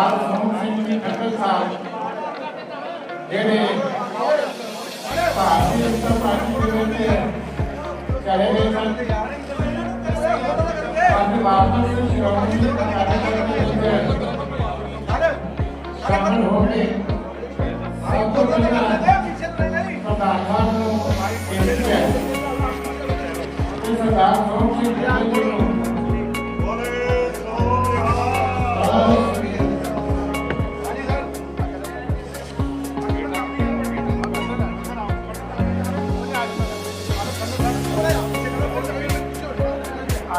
ਸਰਦਾਰ ਸੋਹਣ ਸਿੰਘ ਜੀ ਖੱਟਰ ਸਾਹਿਬ ਜਿਹੜੇ ਭਾਰਤੀ ਜਨਤਾ ਪਾਰਟੀ ਦੇ ਵਿੱਚ ਚਲੇ ਗਏ ਸਨ ਅੱਜ ਵਾਪਸ ਸ਼੍ਰੋਮਣੀ ਅਕਾਲੀ ਦਲ ਦੇ ਵਿੱਚ ਸ਼ਾਮਲ ਹੋ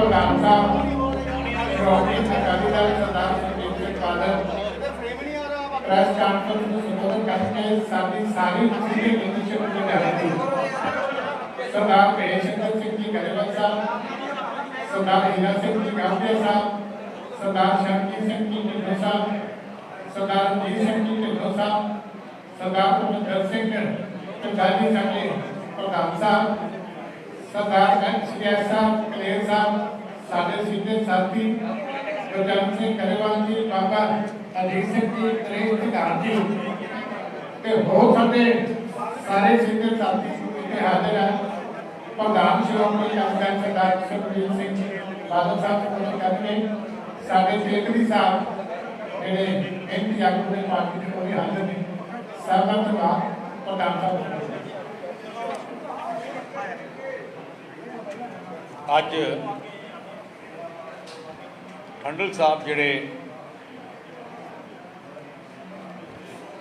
ਪ੍ਰਧਾਨ ਸਾਹਿਬ ਸ਼੍ਰੋਮਣੀ ਅਕਾਲੀ ਦਲ ਸਰਦਾਰ ਸੁਖਬੀਰ ਸਿੰਘ ਬਾਦਲ ਪ੍ਰੈਸ ਕਾਨਫਰੰਸ ਨੂੰ ਸੰਬੋਧਨ ਕਰਕੇ ਸਾਡੀ ਸਾਰੀ ਪੂਰੀ ਲੀਡਰਸ਼ਿਪ ਨੂੰ ਲਿਆਂਦੀ ਸਰਦਾਰ ਭੇਸ਼ ਸਿੰਘ ਜੀ ਗਰੇਵਾਲ ਸਾਹਿਬ ਸਰਦਾਰ ਹੀਰਾ ਸਿੰਘ ਜੀ ਗਾਂਧੀ ਸਾਹਿਬ ਸਰਦਾਰ ਸ਼ਰਮਜੀਤ ਸਿੰਘ ਜੀ ਢਿੱਲੋਂ ਸਾਹਿਬ ਸਰਦਾਰ ਰਣਜੀਤ ਸਿੰਘ ਜੀ ਢਿੱਲੋਂ ਸਾਹਿਬ ਸਰਦਾਰ ਭੁਪਿੰਦਰ ਸਿੰਘ ਪੰਜਾਬੀ ਸਾਡੇ ਪ੍ਰਧਾਨ ਸਾਹਿਬ ਸਰਦਾਰ ਐਚ ਸਾਹਿਬ ਕਲੇਰ ਸਾਹਿਬ, ਸਾਡੇ ਸੀਨੀਅਰ ਸਾਥੀ ਗੁਰਜੰਟ ਸਿੰਘ ਗਰੇਵਾਲ ਜੀ, ਬਾਬਾ ਅਜੀਤ ਸਿੰਘ ਜੀ ਨਰੇਸ਼ ਪ੍ਰਧਾਨ ਜੀ। ਤੇ ਹੋਰ ਸਾਡੇ ਸਾਰੇ ਸੀਨੀਅਰ ਸਾਥੀ ਇੱਥੇ ਹਾਜ਼ਰ ਹਨ ਪ੍ਰਧਾਨ ਸ਼੍ਰੋਮਣੀ ਅਕਾਲੀ ਸਰਦਾਰ ਸੁਖਬੀਰ ਸਿੰਘ ਬਾਦਲ ਸਾਹਿਬ ਨੂੰ ਕਰਕੇ ਸਾਡੇ ਸੇਖਰੀ ਸਾਹਿਬ ਜਿਹੜੇ ਐਨਪੀ ਆਗੂ ਦੇ ਪਾਰਟੀ ਦੇ ਕੋਈ ਹਾਜ਼ਰ ਨੇ। ਸਭ ਧੰਨਵਾਦ, ਪ੍ਰਧਾਨ ਸਾਹਿਬ। ਅੱਜ ਖੰਡਲ ਸਾਹਿਬ ਜਿਹੜੇ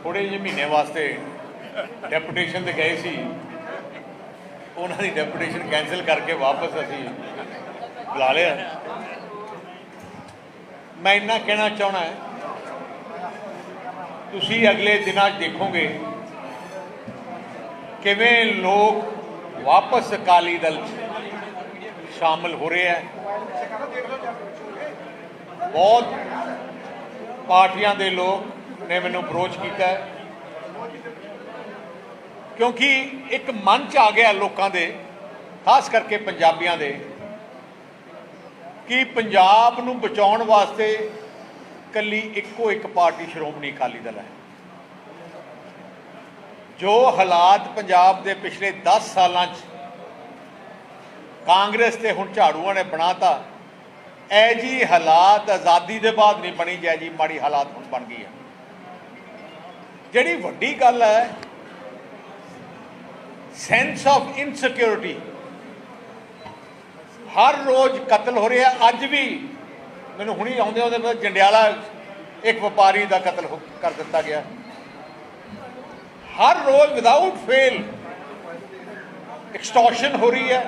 ਥੋੜੇ ਜਿਹੇ ਮਹੀਨੇ ਵਾਸਤੇ ਡੈਪੂਟੇਸ਼ਨ ਤੇ ਗਏ ਸੀ, ਉਹਨਾਂ ਦੀ ਡੈਪੂਟੇਸ਼ਨ ਕੈਨਸਲ ਕਰਕੇ ਵਾਪਸ ਅਸੀਂ ਬੁਲਾ ਲਿਆ। ਮੈਂ ਇੰਨਾ ਕਹਿਣਾ ਚਾਹਣਾ ਹੈ, ਤੁਸੀਂ ਅਗਲੇ ਦਿਨਾਂ 'ਚ ਦੇਖੋਗੇ ਕਿਵੇਂ ਲੋਕ ਵਾਪਸ ਅਕਾਲੀ ਦਲ 'ਚ ਸ਼ਾਮਲ ਹੋ ਰਹੇ ਹੈ। ਬਹੁਤ ਪਾਰਟੀਆਂ ਦੇ ਲੋਕ ਨੇ ਮੈਨੂੰ ਅਪਰੋਚ ਕੀਤਾ ਹੈ। ਕਿਉਂਕਿ ਇੱਕ ਮਨ ਚ ਆ ਗਿਆ ਲੋਕਾਂ ਦੇ, ਖਾਸ ਕਰਕੇ ਪੰਜਾਬੀਆਂ ਦੇ, ਕਿ ਪੰਜਾਬ ਨੂੰ ਬਚਾਉਣ ਵਾਸਤੇ ਕੱਲੀ ਇੱਕੋ ਇੱਕ ਪਾਰਟੀ ਸ਼੍ਰੋਮਣੀ ਅਕਾਲੀ ਦਲ ਹੈ। ਜੋ ਹਾਲਾਤ ਪੰਜਾਬ ਦੇ ਪਿਛਲੇ 10 ਸਾਲਾਂ 'ਚ ਕਾਂਗਰਸ ਤੇ ਹੁਣ ਝਾੜੂਆਂ ਨੇ ਬਣਾਤਾ। ਐ ਜੀ ਹਾਲਾਤ ਆਜ਼ਾਦੀ ਦੇ ਬਾਅਦ ਨਹੀਂ ਬਣੀ ਜੈ ਜੀ ਮਾੜੀ ਹਾਲਾਤ ਹੁਣ ਬਣ ਗਈ ਹੈ ਜਿਹੜੀ ਵੱਡੀ ਗੱਲ ਹੈ ਸੈਂਸ ਆਫ ਇਨਸਿਕਿਉਰਿਟੀ ਹਰ ਰੋਜ਼ ਕਤਲ ਹੋ ਰਿਹਾ, ਅੱਜ ਵੀ ਮੈਨੂੰ ਹੁਣੀ ਆਉਂਦੇ ਉਹਦੇ ਬਾਅਦ ਜੰਡਿਆਲਾ ਇੱਕ ਵਪਾਰੀ ਦਾ ਕਤਲ ਹੋ- ਕਰ ਦਿੱਤਾ ਗਿਆ। ਹਰ ਰੋਜ਼ ਵਿਦਆਊਟ ਫੇਲ ਐਕਸਟੋਰਸ਼ਨ ਹੋ ਰਹੀ ਹੈ।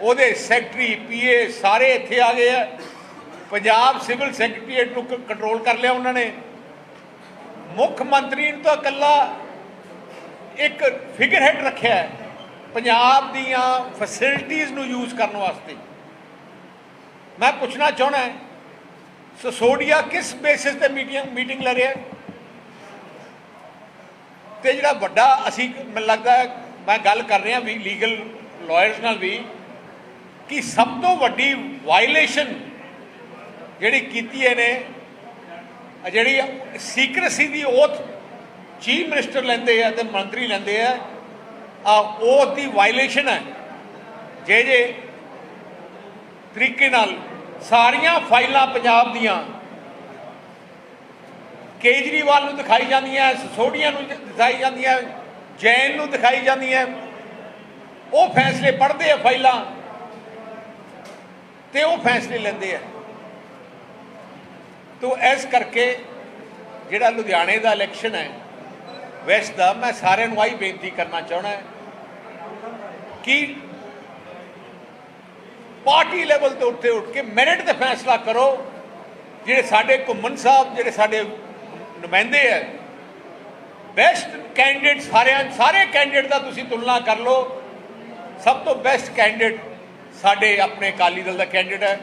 ਉਹਦੇ ਸੈਕਟਰੀ, ਪੀਏ, ਸਾਰੇ ਇੱਥੇ ਆ ਗਏ ਆ। ਪੰਜਾਬ ਸਿਵਲ ਸੈਕਟਰੀਏਟ ਨੂੰ ਕੰਟਰੋਲ ਕਰ ਲਿਆ ਉਹਨਾਂ ਨੇ। ਮੁੱਖ ਮੰਤਰੀ ਨੂੰ ਤਾਂ ਇਕੱਲਾ ਇੱਕ ਫਿਗਰ ਹੈਡ ਰੱਖਿਆ ਪੰਜਾਬ ਦੀਆਂ ਫੈਸਿਲਿਟੀਆਂ ਨੂੰ ਯੂਜ਼ ਕਰਨ ਵਾਸਤੇ। ਮੈਂ ਪੁੱਛਣਾ ਚਾਹਣਾ ਹੈ ਸਸੋਡੀਆ ਕਿਸ ਬੇਸਿਸ ਤੇ ਮੀਟਿੰਗ ਮੀਟਿੰਗ ਲੈ ਰਿਹਾ ਹੈ? ਤੇ ਜਿਹੜਾ ਵੱਡਾ, ਅਸੀਂ ਮੈਨੂੰ ਲੱਗਦਾ ਮੈਂ ਗੱਲ ਕਰ ਰਿਹਾ ਵੀ ਲੀਗਲ ਲਾਇਰਸ ਨਾਲ ਵੀ ਕਿ ਸਭ ਤੋਂ ਵੱਡੀ ਵਾਇਲੇਸ਼ਨ ਜਿਹੜੀ ਕੀਤੀ ਇਹਨੇ ਜਿਹੜੀ ਸੀਕ੍ਰੇਸੀ ਦੀ ਓਥ ਚੀਫ ਮਿਨਿਸਟਰ ਲੈਂਦੇ ਆ ਤੇ ਮੰਤਰੀ ਲੈਂਦੇ ਆ ਆ ਓਥ ਦੀ ਵਾਇਲੇਸ਼ਨ ਹੈ। ਜੇ ਜੇ ਤਰੀਕੇ ਨਾਲ ਸਾਰੀਆਂ ਫਾਈਲਾਂ ਪੰਜਾਬ ਦੀਆਂ ਕੇਜਰੀਵਾਲ ਨੂੰ ਦਿਖਾਈ ਜਾਂਦੀਆਂ, ਸੋਢੀਆਂ ਨੂੰ ਦਿਖਾਈ ਜਾਂਦੀਆਂ, ਜੈਨ ਨੂੰ ਦਿਖਾਈ ਜਾਂਦੀਆਂ, ਉਹ ਫੈਸਲੇ ਪੜ੍ਹਦੇ ਆ ਫਾਈਲਾਂ। ਤੇ ਉਹ ਫੈਸਲੇ ਲੈਂਦੇ ਆ। ਤੋ ਇਸ ਕਰਕੇ ਜਿਹੜਾ ਲੁਧਿਆਣੇ ਦਾ ਇਲੈਕਸ਼ਨ ਹੈ ਵੈਸਟ ਦਾ, ਮੈਂ ਸਾਰਿਆਂ ਨੂੰ ਆਹੀ ਬੇਨਤੀ ਕਰਨਾ ਚਾਹਣਾ ਕਿ ਪਾਰਟੀ ਲੈਵਲ ਤੇ ਉੱਤੇ ਉੱਠ ਕੇ ਮੈਰਿਟ ਤੇ ਫੈਸਲਾ ਕਰੋ। ਜਿਹੜੇ ਸਾਡੇ ਘੁੰਮਣ ਸਾਹਿਬ, ਜਿਹੜੇ ਸਾਡੇ ਨੁਮਾਇੰਦੇ ਹੈ ਬੈਸਟ ਕੈਂਡੀਡੇਟ ਸਾਰਿਆਂ ਸਾਰੇ ਕੈਂਡੀਡੇਟ ਦਾ ਤੁਸੀਂ ਤੁਲਨਾ ਕਰ ਲਓ। ਸਭ ਤੋਂ ਬੈਸਟ ਕੈਂਡੀਡੇਟ ਸਾਡੇ ਆਪਣੇ ਅਕਾਲੀ ਦਲ ਦਾ ਕੈਂਡੀਡੇਟ ਹੈ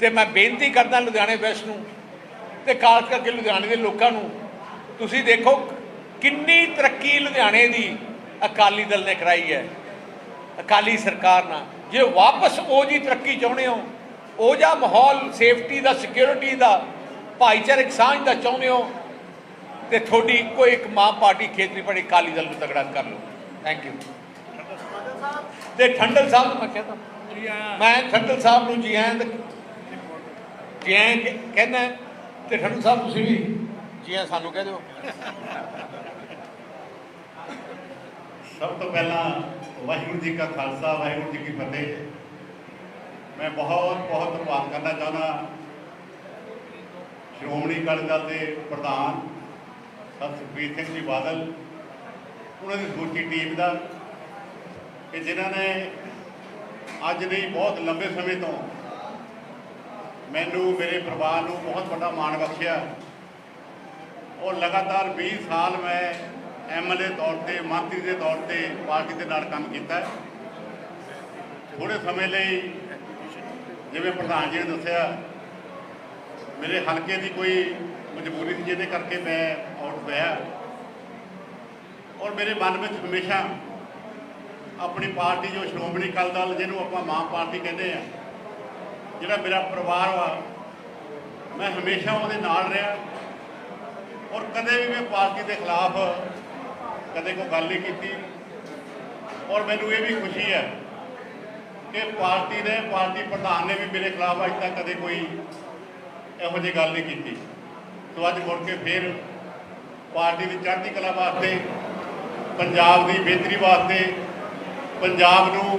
ਤੇ ਮੈਂ ਬੇਨਤੀ ਕਰਦਾ ਲੁਧਿਆਣੇ ਵੈਸਟ ਨੂੰ ਤੇ ਖਾਸ ਕਰਕੇ ਲੁਧਿਆਣੇ ਦੇ ਲੋਕਾਂ ਨੂੰ, ਤੁਸੀਂ ਦੇਖੋ ਕਿੰਨੀ ਤਰੱਕੀ ਲੁਧਿਆਣੇ ਦੀ ਅਕਾਲੀ ਦਲ ਨੇ ਕਰਾਈ ਹੈ। ਅਕਾਲੀ ਸਰਕਾਰ ਨਾਲ। ਜੇ ਵਾਪਸ ਉਹ ਜੀ ਤਰੱਕੀ ਚਾਹੁੰਦੇ ਹੋ, ਉਹ ਜਾਂ ਮਾਹੌਲ ਸੇਫਟੀ ਦਾ ਸਿਕਿਉਰਿਟੀ ਦਾ, ਭਾਈਚਾਰਕ ਸਾਂਝ ਦਾ ਚਾਹੁੰਦੇ ਹੋ, ਤੇ ਤੁਹਾਡੀ ਇੱਕੋ ਇੱਕ ਮਾਂ ਪਾਰਟੀ ਖੇਤਰੀ ਪਾਰਟੀ ਅਕਾਲੀ ਦਲ ਨੂੰ ਤਗੜਾ ਕਰ ਲਓ। ਥੈਂਕ ਯੂ ਤੇ ਠੰਡਲ ਸਾਹਿਬ ਨੂੰ ਮੈਂ ਕਹਿੰਦਾ ਮੈਂ ਠੰਡਲ ਸਾਹਿਬ ਨੂੰ ਜੀ ਆਇਆਂ ਜੀ ਆਇਆਂ ਕਹਿੰਦਾ ਤੇ ਠੰਡਲ ਸਾਹਿਬ ਤੁਸੀਂ ਵੀ ਜੀ ਆਇਆਂ ਸਾਨੂੰ ਕਹਿ ਦਿਓ। ਸਭ ਤੋਂ ਪਹਿਲਾਂ ਵਾਹਿਗੁਰੂ ਜੀ ਕਾ ਖਾਲਸਾ ਵਾਹਿਗੁਰੂ ਜੀ ਕੀ ਫਤਿਹ। ਮੈਂ ਬਹੁਤ ਬਹੁਤ ਧੰਨਵਾਦ ਕਰਨਾ ਚਾਹੁੰਦਾ ਸ਼੍ਰੋਮਣੀ ਅਕਾਲੀ ਦਲ ਦੇ ਪ੍ਰਧਾਨ ਸਰ ਸੁਖਬੀਰ ਸਿੰਘ ਜੀ ਬਾਦਲ ਉਹਨਾਂ ਦੀ ਸਮੁੱਚੀ ਟੀਮ ਦਾ ਕਿ ਜਿਨ੍ਹਾਂ ਨੇ ਅੱਜ ਨਹੀਂ, ਬਹੁਤ ਲੰਬੇ ਸਮੇਂ ਤੋਂ ਮੈਨੂੰ ਮੇਰੇ ਪਰਿਵਾਰ ਨੂੰ ਬਹੁਤ ਵੱਡਾ ਮਾਣ ਬਖਸ਼ਿਆ। ਔਰ ਲਗਾਤਾਰ 20 ਸਾਲ ਮੈਂ ਐਮਐਲਏ ਤੌਰ ਤੇ ਮੰਤਰੀ ਦੇ ਤੌਰ ਤੇ ਪਾਰਟੀ ਦੇ ਨਾਲ ਕੰਮ ਕੀਤਾ। ਹੈ ਥੋੜੇ ਸਮੇਂ ਲਈ ਜਿਵੇਂ ਪ੍ਰਧਾਨ ਜੀ ਨੇ ਦੱਸਿਆ, ਮੇਰੇ ਹਲਕੇ ਦੀ ਕੋਈ ਮਜਬੂਰੀ ਸੀ, ਜਿਹਦੇ ਕਰਕੇ ਮੈਂ ਆਊਟ ਹੋਇਆ। ਔਰ ਮੇਰੇ ਮਨ ਵਿੱਚ ਹਮੇਸ਼ਾ ਆਪਣੀ ਪਾਰਟੀ ਜੋ ਸ਼੍ਰੋਮਣੀ ਅਕਾਲੀ ਦਲ ਜਿਹਨੂੰ ਆਪਾਂ ਮਾਂ ਪਾਰਟੀ ਕਹਿੰਦੇ ਆ, ਜਿਹੜਾ ਮੇਰਾ ਪਰਿਵਾਰ ਵਾ ਮੈਂ ਹਮੇਸ਼ਾ ਉਹਦੇ ਨਾਲ ਰਿਹਾ। ਔਰ ਕਦੇ ਵੀ ਮੈਂ ਪਾਰਟੀ ਦੇ ਖਿਲਾਫ ਕਦੇ ਕੋਈ ਗੱਲ ਨਹੀਂ ਕੀਤੀ। ਔਰ ਮੈਨੂੰ ਇਹ ਵੀ ਖੁਸ਼ੀ ਹੈ ਕਿ ਪਾਰਟੀ ਨੇ ਪਾਰਟੀ ਪ੍ਰਧਾਨ ਨੇ ਵੀ ਮੇਰੇ ਖਿਲਾਫ ਅੱਜ ਤੱਕ ਕਦੇ ਕੋਈ ਇਹੋ ਜਿਹੀ ਗੱਲ ਨਹੀਂ ਕੀਤੀ। ਸੋ ਅੱਜ ਮੁੜ ਕੇ ਫਿਰ ਪਾਰਟੀ ਦੀ ਚੜ੍ਹਦੀ ਕਲਾ ਵਾਸਤੇ, ਪੰਜਾਬ ਦੀ ਬਿਹਤਰੀ ਵਾਸਤੇ ਪੰਜਾਬ ਨੂੰ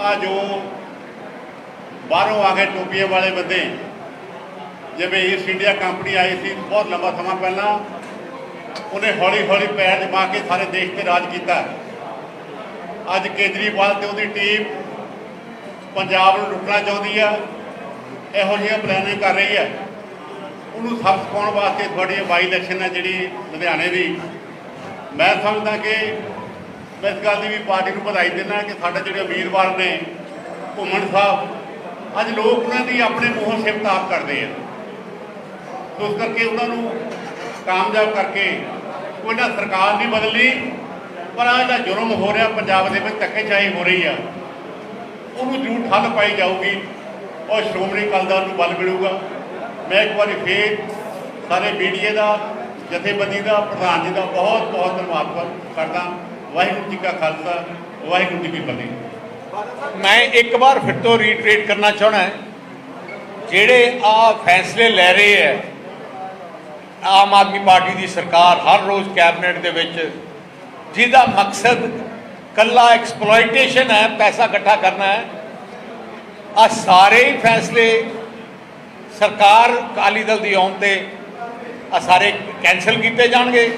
ਆ ਜੋ ਬਾਹਰੋਂ ਆ ਕੇ ਟੋਪੀਆਂ ਵਾਲੇ ਬੰਦੇ, ਜਿਵੇਂ ਈਸਟ ਇੰਡੀਆ ਕੰਪਨੀ ਆਈ ਸੀ ਬਹੁਤ ਲੰਬਾ ਸਮਾਂ ਪਹਿਲਾਂ, ਉਹਨੇ ਹੌਲੀ ਹੌਲੀ ਪੈਰ ਜਮਾ ਕੇ ਸਾਰੇ ਦੇਸ਼ ਤੇ ਰਾਜ ਕੀਤਾ। ਅੱਜ ਕੇਜਰੀਵਾਲ ਤੇ ਉਹਦੀ ਟੀਮ ਪੰਜਾਬ ਨੂੰ ਲੁੱਟਣਾ ਚਾਹੁੰਦੀ ਆ, ਇਹੋ ਜਿਹੀਆਂ ਪਲਾਨਿੰਗ ਕਰ ਰਹੀ ਹੈ ਉਹਨੂੰ ਸਬਕ ਸਿਖਾਉਣ ਵਾਸਤੇ ਤੁਹਾਡੀ ਬਾਈ ਇਲੈਕਸ਼ਨ ਹੈ ਜਿਹੜੀ ਲੁਧਿਆਣੇ ਦੀ, ਮੈਂ ਸਮਝਦਾ ਕਿ ਮੈਂ ਇਸ ਗੱਲ ਦੀ ਵੀ ਪਾਰਟੀ ਨੂੰ ਵਧਾਈ ਦਿੰਦਾ ਕਿ ਸਾਡੇ ਜਿਹੜੇ ਉਮੀਦਵਾਰ ਨੇ, ਘੁੰਮਣ ਸਾਹਿਬ, ਅੱਜ ਲੋਕ ਉਹਨਾਂ ਦੀ ਆਪਣੇ ਮੂੰਹੋਂ ਸਿਫਤ ਆਪ ਕਰਦੇ ਆ। ਸੋ ਇਸ ਕਰਕੇ ਉਹਨਾਂ ਨੂੰ ਕਾਮਯਾਬ ਕਰਕੇ ਕੋਈ ਨਾ ਸਰਕਾਰ ਨਹੀਂ ਬਦਲਣੀ, ਪਰ ਆਹ ਜਿਹੜਾ ਜੁਰਮ ਹੋ ਰਿਹਾ ਪੰਜਾਬ ਦੇ ਵਿੱਚ, ਧੱਕੇਸ਼ਾਹੀ ਹੋ ਰਹੀ ਆ, ਉਹਨੂੰ ਜੂ ਠੱਲ ਪਾਈ ਜਾਊਗੀ ਔਰ ਸ਼੍ਰੋਮਣੀ ਅਕਾਲੀ ਦਲ ਨੂੰ ਬਲ ਮਿਲੂਗਾ। ਮੈਂ ਇੱਕ ਵਾਰੀ ਫੇਰ ਸਾਰੇ ਮੀਡੀਆ ਦਾ, ਜਥੇਬੰਦੀ ਦਾ, ਪ੍ਰਧਾਨ ਜੀ ਦਾ ਬਹੁਤ ਬਹੁਤ ਧੰਨਵਾਦ ਕਰਦਾ। ਵਾਹਿਗੁਰੂ ਜੀ ਕਾ ਖਾਲਸਾ, ਵਾਹਿਗੁਰੂ ਜੀ ਕੀ ਫਤਿਹ। ਮੈਂ ਇੱਕ ਵਾਰ ਫਿਰ ਤੋਂ ਰੀਟਰੇਟ ਕਰਨਾ ਚਾਹਣਾ ਜਿਹੜੇ ਆ ਫੈਸਲੇ ਲੈ ਰਹੇ ਹੈ, ਆਮ ਆਦਮੀ ਪਾਰਟੀ ਦੀ ਸਰਕਾਰ ਹਰ ਰੋਜ਼ ਕੈਬਨਿਟ ਦੇ ਵਿੱਚ, ਜਿਹਦਾ ਮਕਸਦ ਕੱਲਾ ਐਕਸਪਲੋਇਟੇਸ਼ਨ ਹੈ, ਪੈਸਾ ਇਕੱਠਾ ਕਰਨਾ ਹੈ ਆ ਸਾਰੇ ਹੀ ਫੈਸਲੇ ਸਰਕਾਰ ਅਕਾਲੀ ਦਲ ਦੀ ਆਉਣ ਤੇ ਆ ਸਾਰੇ ਕੈਨਸਲ ਕੀਤੇ ਜਾਣਗੇ।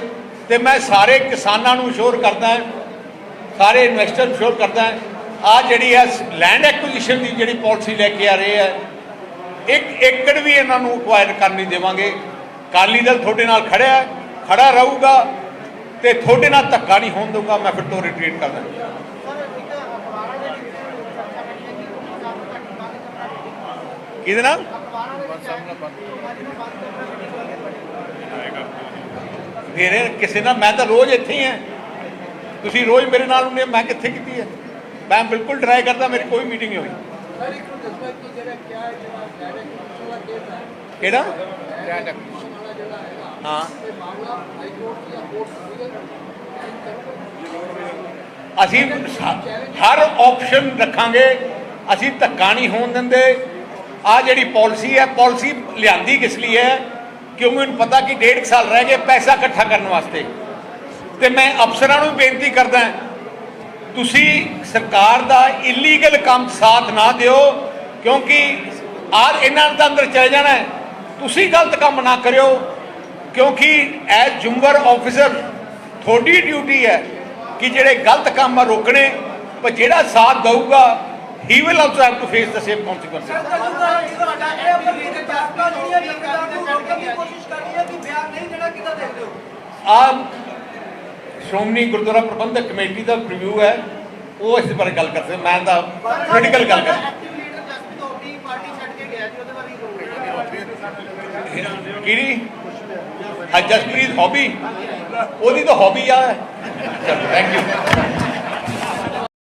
ਤੇ ਮੈਂ ਸਾਰੇ ਕਿਸਾਨਾਂ ਨੂੰ ਸ਼ੋਰ ਕਰਦਾ ਸਾਰੇ ਇਨਵੈਸਟਰ ਨੂੰ ਸ਼ੋਰ ਕਰਦਾ ਆ ਜਿਹੜੀ ਹੈ ਲੈਂਡ ਐਕੁਜੀਸ਼ਨ ਦੀ ਜਿਹੜੀ ਪਾਲਿਸੀ ਲੈ ਕੇ ਆ ਰਹੇ ਹੈ ਇੱਕ ਏਕੜ ਵੀ ਇਹਨਾਂ ਨੂੰ ਅਕਵਾਇਰ ਕਰਨ ਨਹੀਂ ਦੇਵਾਂਗੇ। ਅਕਾਲੀ ਦਲ ਤੁਹਾਡੇ ਨਾਲ ਖੜਿਆ ਹੈ, ਖੜਾ ਰਹੂਗਾ ਤੇ ਤੁਹਾਡੇ ਨਾਲ ਧੱਕਾ ਨਹੀਂ ਹੋਣ ਦਊਗਾ ਮੈਂ ਫਿਰ ਤੋਂ ਰਿਟਰੀਟ ਕਰਦਾ ਕਿਹਦੇ ਨਾਲ? ਮੇਰੇ ਕਿਸੇ ਨਾਲ ਮੈਂ ਤਾਂ ਰੋਜ਼ ਇੱਥੇ ਹੀ ਹਾਂ। ਤੁਸੀਂ ਰੋਜ਼ ਮੇਰੇ ਨਾਲ ਹੁੰਦੇ ਮੈਂ ਕਿੱਥੇ ਕੀਤੀ ਹੈ? ਮੈਂ ਬਿਲਕੁਲ ਟਰਾਈ ਕਰਦਾ ਮੇਰੀ ਕੋਈ ਮੀਟਿੰਗ ਨਹੀਂ ਹੋਈ। ਕਿਹੜਾ? ਹਾਂ ਅਸੀਂ ਹਰ ਆਪਸ਼ਨ ਰੱਖਾਂਗੇ। ਅਸੀਂ ਧੱਕਾ ਨਹੀਂ ਹੋਣ ਦਿੰਦੇ। ਆ ਜਿਹੜੀ ਪਾਲਿਸੀ ਹੈ ਪਾਲਿਸੀ ਲਿਆਂਦੀ ਕਿਸ ਲਈ ਹੈ? ਕਿਉਂਕਿ ਮੈਨੂੰ ਪਤਾ ਕਿ ਡੇਢ ਕੁ ਸਾਲ ਰਹਿ ਗਏ ਪੈਸਾ ਇਕੱਠਾ ਕਰਨ ਵਾਸਤੇ? ਤੇ ਮੈਂ ਅਫਸਰਾਂ ਨੂੰ ਬੇਨਤੀ ਕਰਦਾ ਤੁਸੀਂ ਸਰਕਾਰ ਦਾ ਇਲੀਗਲ ਕੰਮ ਸਾਥ ਨਾ ਦਿਓ, ਕਿਉਂਕਿ ਆਜ ਇਹਨਾਂ ਦਾ ਅੰਦਰ ਚਲੇ ਜਾਣਾ ਤੁਸੀਂ ਗਲਤ ਕੰਮ ਨਾ ਕਰਿਓ, ਕਿਉਂਕਿ ਐਜ਼ ਜੁੰਬਰ ਆਫੀਸਰ ਤੁਹਾਡੀ ਡਿਊਟੀ ਹੈ ਕਿ ਜਿਹੜੇ ਗਲਤ ਕੰਮ ਆ ਰੋਕਣੇ, ਪਰ ਜਿਹੜਾ ਸਾਥ ਦਊਗਾ he will also have to face the same consequences ਆ ਸ਼੍ਰੋਮਣੀ ਗੁਰਦੁਆਰਾ ਪ੍ਰਬੰਧਕ ਕਮੇਟੀ ਦਾ ਰਿਵਿਊ ਹੈ। ਉਹ ਇਸ ਬਾਰੇ ਗੱਲ ਕਰਦੇ ਮੈਂ ਤਾਂ ਪੋਲੀਟੀਕਲ ਗੱਲ ਕਰ ਕਿਹੜੀ? ਜਸਪ੍ਰੀਤ ਹੌਬੀ ਉਹਦੀ ਤਾਂ ਹੌਬੀ ਆ। Thank you